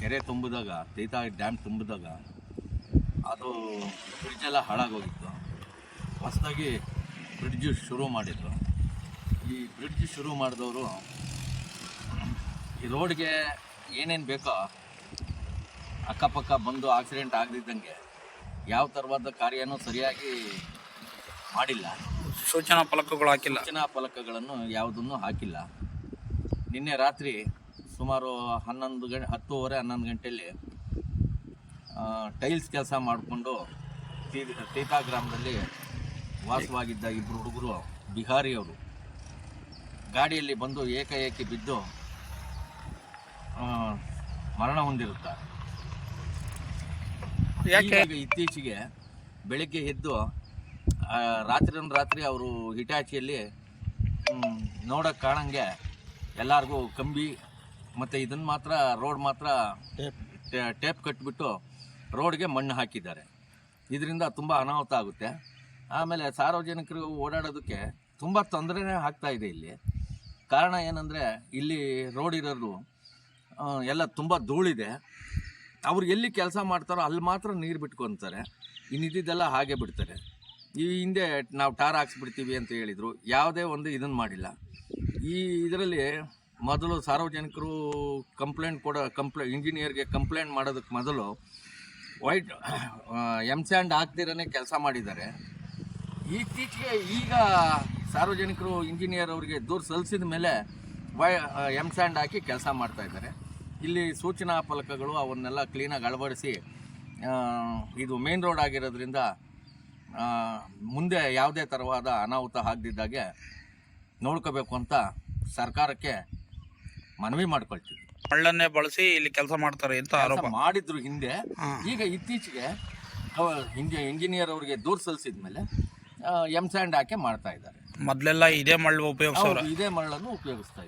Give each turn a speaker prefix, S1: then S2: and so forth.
S1: ಕೆರೆ ತುಂಬಿದಾಗ ತೀತಾ ಡ್ಯಾಮ್ ತುಂಬಿದಾಗ ಅದು ಬ್ರಿಡ್ಜ್ ಎಲ್ಲ ಹಾಳಾಗೋಗಿತ್ತು. ಹೊಸದಾಗಿ ಬ್ರಿಡ್ಜ್ ಶುರು ಮಾಡಿದ್ರು. ಈ ಬ್ರಿಡ್ಜ್ ಶುರು ಮಾಡಿದವರು ಈ ರೋಡ್ಗೆ ಏನೇನು ಬೇಕೋ ಅಕ್ಕಪಕ್ಕ ಬಂದು ಆಕ್ಸಿಡೆಂಟ್ ಆಗದಿದ್ದಂಗೆ ಯಾವ ಥರವಾದ ಕಾರ್ಯನೂ ಸರಿಯಾಗಿ ಮಾಡಿಲ್ಲ.
S2: ಸೂಚನಾ ಫಲಕಗಳು ಹಾಕಿಲ್ಲ.
S1: ಸೂಚನಾ ಫಲಕಗಳನ್ನು ಯಾವುದನ್ನು ಹಾಕಿಲ್ಲ. ನಿನ್ನೆ ರಾತ್ರಿ ಸುಮಾರು ಹನ್ನೊಂದು ಗಂಟೆ ಹತ್ತುವರೆ ಹನ್ನೊಂದು ಗಂಟೆಯಲ್ಲಿ ಟೈಲ್ಸ್ ಕೆಲಸ ಮಾಡಿಕೊಂಡು ತೀತಾ ಗ್ರಾಮದಲ್ಲಿ ವಾಸವಾಗಿದ್ದ ಇಬ್ಬರು ಹುಡುಗರು ಬಿಹಾರಿಯವರು. ಗಾಡಿಯಲ್ಲಿ ಬಂದು ಏಕಾಏಕಿ ಬಿದ್ದು ಮರಣ ಹೊಂದಿರುತ್ತಾರೆ. ಇತ್ತೀಚೆಗೆ ಬೆಳಗ್ಗೆ ಎದ್ದು ರಾತ್ರಿ ರಾತ್ರಿ ಅವರು ಹಿಟಾಚಿಯಲ್ಲಿ ನೋಡೋಕ್ಕೆ ಕಾಣಂಗೆ ಎಲ್ಲರಿಗೂ ಕಂಬಿ ಮತ್ತು ಇದನ್ನ ಮಾತ್ರ ರೋಡ್ ಮಾತ್ರ ಟೇಪ್ ಕಟ್ಬಿಟ್ಟು ರೋಡ್ಗೆ ಮಣ್ಣು ಹಾಕಿದ್ದಾರೆ. ಇದರಿಂದ ತುಂಬ ಅನಾಹುತ ಆಗುತ್ತೆ. ಆಮೇಲೆ ಸಾರ್ವಜನಿಕರು ಓಡಾಡೋದಕ್ಕೆ ತುಂಬ ತೊಂದರೆನೇ ಆಗ್ತಾ ಇದೆ ಇಲ್ಲಿ. ಕಾರಣ ಏನಂದರೆ ಇಲ್ಲಿ ರೋಡ್ ಇರೋದು ಎಲ್ಲ ತುಂಬ ಧೂಳಿದೆ. ಅವ್ರು ಎಲ್ಲಿ ಕೆಲಸ ಮಾಡ್ತಾರೋ ಅಲ್ಲಿ ಮಾತ್ರ ನೀರು ಬಿಟ್ಕೊತಾರೆ. ಇನ್ನಿದ್ದೆಲ್ಲ ಹಾಗೆ ಬಿಡ್ತಾರೆ. ಈ ಹಿಂದೆ ನಾವು ಟಾರ್ ಹಾಕ್ಸ್ಬಿಡ್ತೀವಿ ಅಂತ ಹೇಳಿದರು. ಯಾವುದೇ ಒಂದು ಇದನ್ನು ಮಾಡಿಲ್ಲ. ಈ ಇದರಲ್ಲಿ ಮೊದಲು ಸಾರ್ವಜನಿಕರು ಕಂಪ್ಲೇಂಟ್ ಕೊಡೋ ಕಂಪ್ಲೇ ಇಂಜಿನಿಯರ್ಗೆ ಕಂಪ್ಲೇಂಟ್ ಮಾಡೋದಕ್ಕೆ ಮೊದಲು ವೈಟ್ ಎಂ ಸ್ಯಾಂಡ್ ಹಾಕ್ದಿರೇ ಕೆಲಸ ಮಾಡಿದ್ದಾರೆ. ಇತ್ತೀಚೆಗೆ ಈಗ ಸಾರ್ವಜನಿಕರು ಇಂಜಿನಿಯರ್ ಅವರಿಗೆ ದೂರು ಸಲ್ಲಿಸಿದ ಮೇಲೆ ವೈ ಎಂ ಸ್ಯಾಂಡ್ ಹಾಕಿ ಕೆಲಸ ಮಾಡ್ತಾ ಇದ್ದಾರೆ. ಇಲ್ಲಿ ಸೂಚನಾ ಫಲಕಗಳು ಅವನ್ನೆಲ್ಲ ಕ್ಲೀನಾಗಿ ಅಳವಡಿಸಿ ಇದು ಮೇನ್ ರೋಡ್ ಆಗಿರೋದ್ರಿಂದ ಮುಂದೆ ಯಾವುದೇ ಥರವಾದ ಅನಾಹುತ ಆಗದಿದ್ದಾಗೆ ನೋಡ್ಕೋಬೇಕು ಅಂತ ಸರ್ಕಾರಕ್ಕೆ ಮನವಿ ಮಾಡ್ಕೊಳ್ತೀವಿ.
S2: ಮಳ್ಳನ್ನೇ ಬಳಸಿ ಇಲ್ಲಿ ಕೆಲಸ ಮಾಡ್ತಾರೆ ಅಂತ ಆರೋಪ.
S1: ಕೆಲಸ ಮಾಡಿದ್ರು ಹಿಂದೆ. ಈಗ ಇತ್ತೀಚೆಗೆ ಇಂಜಿ ಇಂಜಿನಿಯರ್ ಅವರಿಗೆ ದೂರು ಸಲ್ಲಿಸಿದ ಮೇಲೆ ಎಂ ಸ್ಯಾಂಡ್ ಹಾಕಿ ಮಾಡ್ತಾ ಇದ್ದಾರೆ.
S2: ಮೊದಲೆಲ್ಲ ಇದೇ ಮರಳು ಉಪಯೋಗಿಸೋರು.
S1: ಇದೇ ಮರಳನ್ನು ಉಪಯೋಗಿಸ್ತಾ ಇದ್ದಾರೆ.